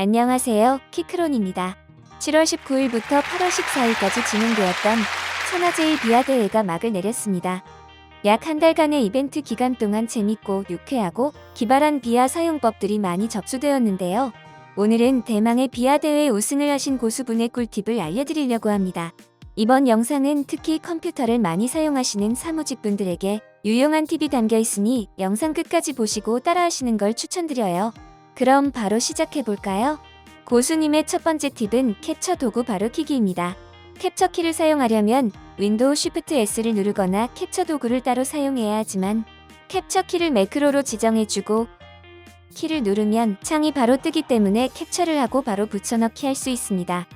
안녕하세요. 키크론입니다. 7월 19일부터 8월 14일까지 진행되었던 천하제일 비아 대회가 막을 내렸습니다. 약 한 달간의 이벤트 기간 동안 재밌고 유쾌하고 기발한 비아 사용법들이 많이 접수되었는데요. 오늘은 대망의 비아 대회 우승을 하신 고수분의 꿀팁을 알려드리려고 합니다. 이번 영상은 특히 컴퓨터를 많이 사용하시는 사무직분들에게 유용한 팁이 담겨 있으니 영상 끝까지 보시고 따라하시는 걸 추천드려요. 그럼 바로 시작해 볼까요? 고수님의 첫 번째 팁은 캡처 도구 바로 키기입니다. 캡처 키를 사용하려면 윈도우 쉬프트 S를 누르거나 캡처 도구를 따로 사용해야 하지만 캡처 키를 매크로로 지정해주고 키를 누르면 창이 바로 뜨기 때문에 캡처를 하고 바로 붙여넣기 할 수 있습니다.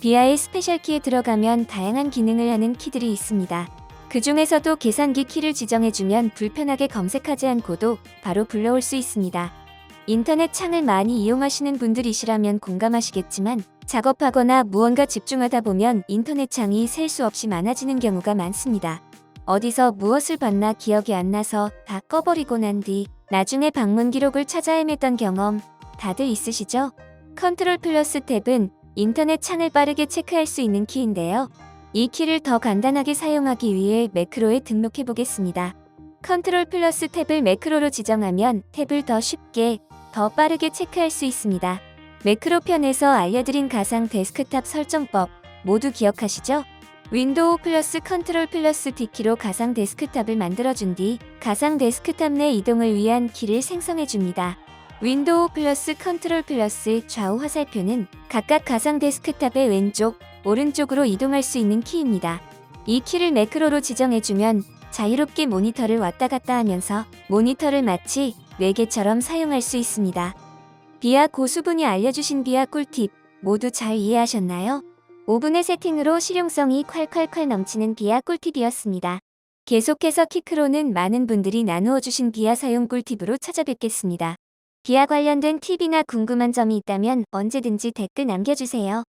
비아의 스페셜 키에 들어가면 다양한 기능을 하는 키들이 있습니다. 그 중에서도 계산기 키를 지정해주면 불편하게 검색하지 않고도 바로 불러올 수 있습니다. 인터넷 창을 많이 이용하시는 분들이시라면 공감하시겠지만 작업하거나 무언가 집중하다 보면 인터넷 창이 셀 수 없이 많아지는 경우가 많습니다. 어디서 무엇을 봤나 기억이 안 나서 다 꺼버리고 난 뒤 나중에 방문 기록을 찾아 헤맸던 경험 다들 있으시죠? 컨트롤 플러스 탭은 인터넷 창을 빠르게 체크할 수 있는 키인데요. 이 키를 더 간단하게 사용하기 위해 매크로에 등록해 보겠습니다. 컨트롤 플러스 탭을 매크로로 지정하면 탭을 더 쉽게, 더 빠르게 체크할 수 있습니다. 매크로 편에서 알려드린 가상 데스크탑 설정법 모두 기억하시죠? 윈도우 플러스 컨트롤 플러스 D키로 가상 데스크탑을 만들어준 뒤 가상 데스크탑 내 이동을 위한 키를 생성해 줍니다. 윈도우 플러스 컨트롤 플러스 좌우 화살표는 각각 가상 데스크탑의 왼쪽, 오른쪽으로 이동할 수 있는 키입니다. 이 키를 매크로로 지정해주면 자유롭게 모니터를 왔다 갔다 하면서 모니터를 마치 외계처럼 사용할 수 있습니다. 비아 고수분이 알려주신 비아 꿀팁 모두 잘 이해하셨나요? 5분의 세팅으로 실용성이 콸콸콸 넘치는 비아 꿀팁이었습니다. 계속해서 키크로는 많은 분들이 나누어 주신 비아 사용 꿀팁으로 찾아뵙겠습니다. 비아 관련된 팁이나 궁금한 점이 있다면 언제든지 댓글 남겨주세요.